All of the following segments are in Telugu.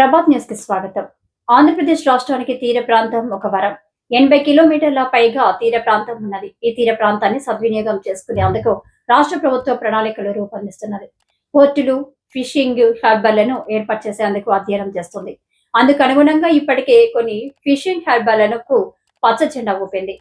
ప్రభాత్ న్యూస్కి స్వాగతం. ఆంధ్రప్రదేశ్ రాష్ట్రానికి తీర ప్రాంతం ఒక వరం. ఎనభై కిలోమీటర్ల పైగా తీర ప్రాంతం ఉన్నది. ఈ తీర ప్రాంతాన్ని సద్వినియోగం చేసుకునేందుకు రాష్ట్ర ప్రభుత్వ ప్రణాళికలు రూపొందిస్తున్నది. పోర్టులు ఫిషింగ్ హార్బర్లను ఏర్పాటు చేసేందుకు అధ్యయనం చేస్తుంది. అందుకు అనుగుణంగా ఇప్పటికే కొన్ని ఫిషింగ్ హార్బర్లకు పచ్చ జెండా ఊపింది.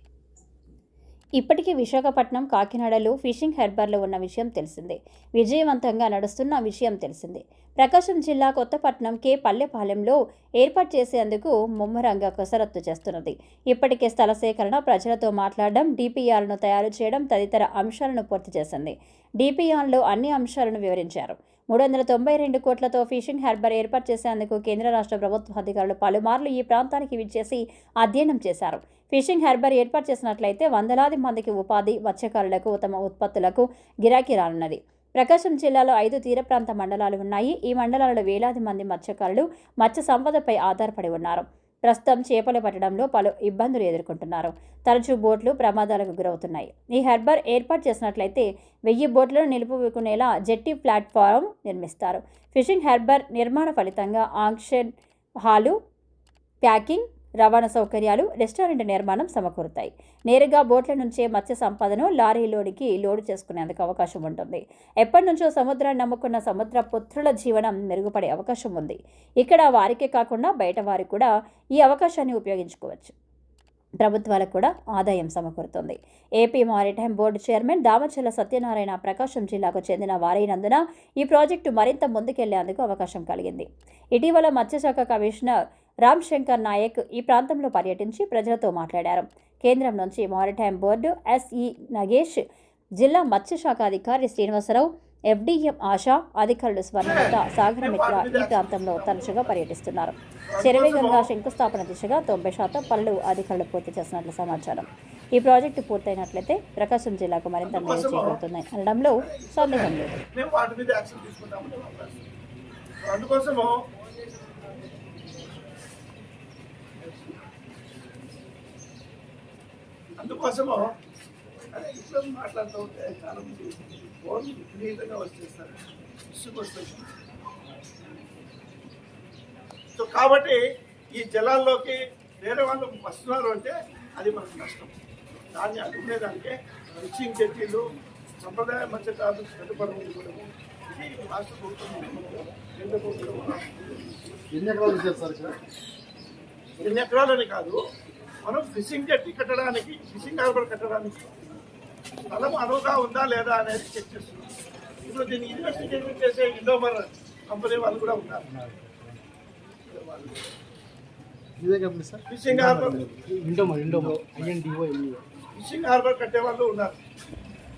ఇప్పటికే విశాఖపట్నం కాకినాడలో ఫిషింగ్ హార్బర్లు ఉన్న విషయం తెలిసిందే. విజయవంతంగా నడుస్తున్న విషయం తెలిసిందే. ప్రకాశం జిల్లా కొత్తపట్నం కే పల్లెపాలెంలో ఏర్పాటు చేసేందుకు ముమ్మరంగా కసరత్తు చేస్తున్నది. ఇప్పటికే స్థల సేకరణ ప్రజలతో మాట్లాడడం డిపిఆర్ను తయారు చేయడం తదితర అంశాలను పూర్తి చేసింది. డిపిఆర్లో అన్ని అంశాలను వివరించారు. మూడు వందల తొంభై రెండు కోట్లతో ఫిషింగ్ హార్బర్ ఏర్పాటు చేసేందుకు కేంద్ర రాష్ట్ర ప్రభుత్వ అధికారులు పలుమార్లు ఈ ప్రాంతానికి విచ్చేసి అధ్యయనం చేశారు. ఫిషింగ్ హార్బర్ ఏర్పాటు చేసినట్లయితే వందలాది మందికి ఉపాధి మత్స్యకారులకు తమ ఉత్పత్తులకు గిరాకీ రానున్నది. ప్రకాశం జిల్లాలో ఐదు తీర ప్రాంత మండలాలు ఉన్నాయి. ఈ మండలాలలో వేలాది మంది మత్స్యకారులు మత్స్య సంపదపై ఆధారపడి ఉన్నారు. ప్రస్తుతం చేపలు పట్టడంలో పలు ఇబ్బందులు ఎదుర్కొంటున్నారు. తరచూ బోట్లు ప్రమాదాలకు గురవుతున్నాయి. ఈ హార్బర్ ఏర్పాటు చేసినట్లయితే వెయ్యి బోట్లను నిలుపుకునేలా జెట్టి ప్లాట్ఫారం నిర్మిస్తారు. ఫిషింగ్ హార్బర్ నిర్మాణ ఫలితంగా ఆంక్షన్ హాలు ప్యాకింగ్ రవాణా సౌకర్యాలు రెస్టారెంట్ నిర్మాణం సమకూరుతాయి. నేరుగా బోట్ల నుంచే మత్స్య సంపదను లారీలోనికి లోడు చేసుకునేందుకు అవకాశం ఉంటుంది. ఎప్పటి నుంచో సముద్రాన్ని నమ్ముకున్న సముద్ర పుత్రుల జీవనం మెరుగుపడే అవకాశం ఉంది. ఇక్కడ వారికే కాకుండా బయట వారు కూడా ఈ అవకాశాన్ని ఉపయోగించుకోవచ్చు. ప్రభుత్వాలకు కూడా ఆదాయం సమకూరుతుంది. AP maritime board chairman Damachalla Satyanarayana Prakasam జిల్లాకు చెందిన వారైనందున ఈ ప్రాజెక్టు మరింత ముందుకెళ్ళేందుకు అవకాశం కలిగింది. ఇటీవల మత్స్యశాఖ కమిషనర్ రామ్ శంకర్ నాయక్ ఈ ప్రాంతంలో పర్యటించి ప్రజలతో మాట్లాడారు. కేంద్రం నుంచి మారిటైమ్ బోర్డు ఎస్ఈ నగేష్ జిల్లా మత్స్యశాఖ అధికారి శ్రీనివాసరావు ఎఫ్డీఎం ఆశా అధికారులు స్వర్ణలత సాగరమిత్ర ఈ ప్రాంతంలో తరచుగా పర్యటిస్తున్నారు. శరవేగంగా శంకుస్థాపన దిశగా తొంభై శాతం పనులు అధికారులు పూర్తి చేసినట్లు సమాచారం. ఈ ప్రాజెక్టు పూర్తయినట్లయితే ప్రకాశం జిల్లాకు మరింత మేలు చేకూరుతుంది అనడంలో సందేహం లేదు. అందుకోసము అందుకోసము అదే ఇప్పుడు మాట్లాడుతూ ఉంటే చాలా మంది ఫోన్ విపరీతంగా వచ్చేస్తారు. ఇసుకొస్తుంది సో కాబట్టి ఈ జలాల్లోకి వేరే వాళ్ళు వస్తున్నారు అంటే అది మనకు నష్టం. దాన్ని అడుగునేదానికే రుచింగ్ జట్టీలు సంప్రదాయ మత్స్యకారులు కాదు కూడా ఇది రాష్ట్ర ప్రభుత్వం. ఎన్ని ఎకరాలు సార్ ఎన్ని ఎకరాలని కాదు మనం ఫిషింగ్ జట్టి కట్టడానికి ఫిషింగ్ హార్బర్ కట్టడానికి స్థలం అనువుగా ఉందా లేదా అనేది చెక్ చేస్తున్నాం. ఇప్పుడు దీన్ని ఇన్వెస్టిగేషన్ చేసే ఇండోమర్ కంపెనీ వాళ్ళు కూడా ఉన్నారు. Fishing harbour Indomo Indomo INDO ME fishing harbour కట్టే వాళ్ళు ఉన్నారు.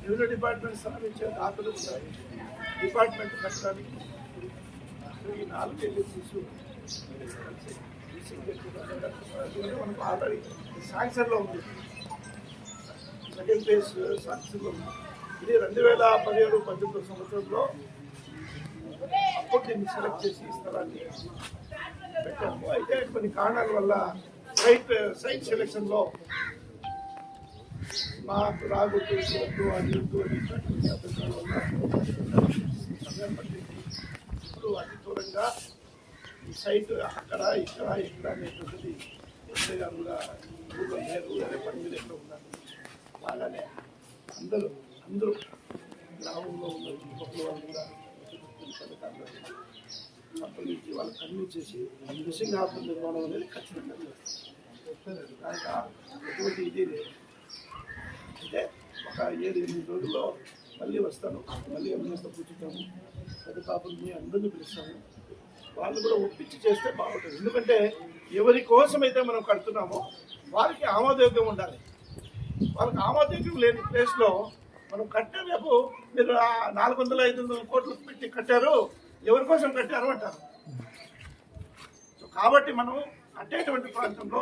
రెవెన్యూ డిపార్ట్మెంట్ స్థాపించే దాఖలు ఉన్నాయి డిపార్ట్మెంట్ కట్టడానికి ఈ నాలుగు ఏజెన్సీస్ మనకు ఆల్రెడీ శాంక్షన్లో ఉంది సెకండ్ ఫేజ్ శాంక్షన్లో ఉంది ఇది రెండు వేల పదిహేడు పద్దెనిమిది సంవత్సరంలో అప్పుడు దీన్ని సెలెక్ట్ చేసి ఈ స్థలాన్ని పెట్టాము అయితే కొన్ని కారణాల వల్ల సైట్ సైట్ సెలెక్షన్లో మాకు రాగుతూ వద్దు అది వద్దు అని ఇప్పుడు అతి దూరంగా ఈ సైట్ అక్కడ ఇక్కడ ఇక్కడ అనేటువంటిది. ఎస్ఐ గారు కూడా ఊళ్ళో లేరు వేరే పని మీద ఎక్కడ ఉన్నారు. బాగానే అందరూ అందరూ గ్రామంలో ఉన్న చుట్టుపక్కల వాళ్ళు కూడా అప్పటి నుంచి వాళ్ళకి కన్విన్స్ చేసి ఫిషింగ్ ఆత్మ నిర్మాణం అనేది ఖచ్చితంగా దానికి ఎటువంటి ఇది అంటే ఒక ఏడు ఎనిమిది రోజుల్లో మళ్ళీ వస్తాను. మళ్ళీ ఎంఎస్తో కూర్చుంటాము. పెద్ద పాపని అందరినీ పిలుస్తాము. వాళ్ళు కూడా ఒప్పించి చేస్తే బాగుంటుంది. ఎందుకంటే ఎవరి కోసం అయితే మనం కడుతున్నామో వారికి ఆమోదయోగ్యం ఉండాలి. వాళ్ళకి ఆమోదయోగ్యం లేని ప్లేస్లో మనం కట్టే రేపు మీరు నాలుగు వందల ఐదు వందల కోట్లు పెట్టి కట్టారు ఎవరి కోసం కట్టారు అంటారు. సో కాబట్టి మనం కట్టేటువంటి ప్రాంతంలో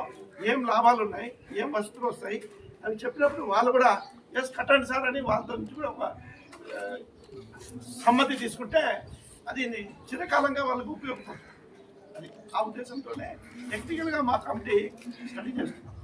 ఏం లాభాలు ఉన్నాయి ఏం వస్తువులు వస్తాయి అని చెప్పినప్పుడు వాళ్ళు కూడా ఎస్ కట్టండి సార్ అని వాళ్ళతో నుంచి కూడా ఒక సమ్మతి తీసుకుంటే అది చిరకాలంగా వాళ్ళకు ఉపయోగపడుతుంది. అది ఆ ఉద్దేశంతోనే టెక్నికల్గా మా కమిటీ స్టడీ చేస్తున్నాం.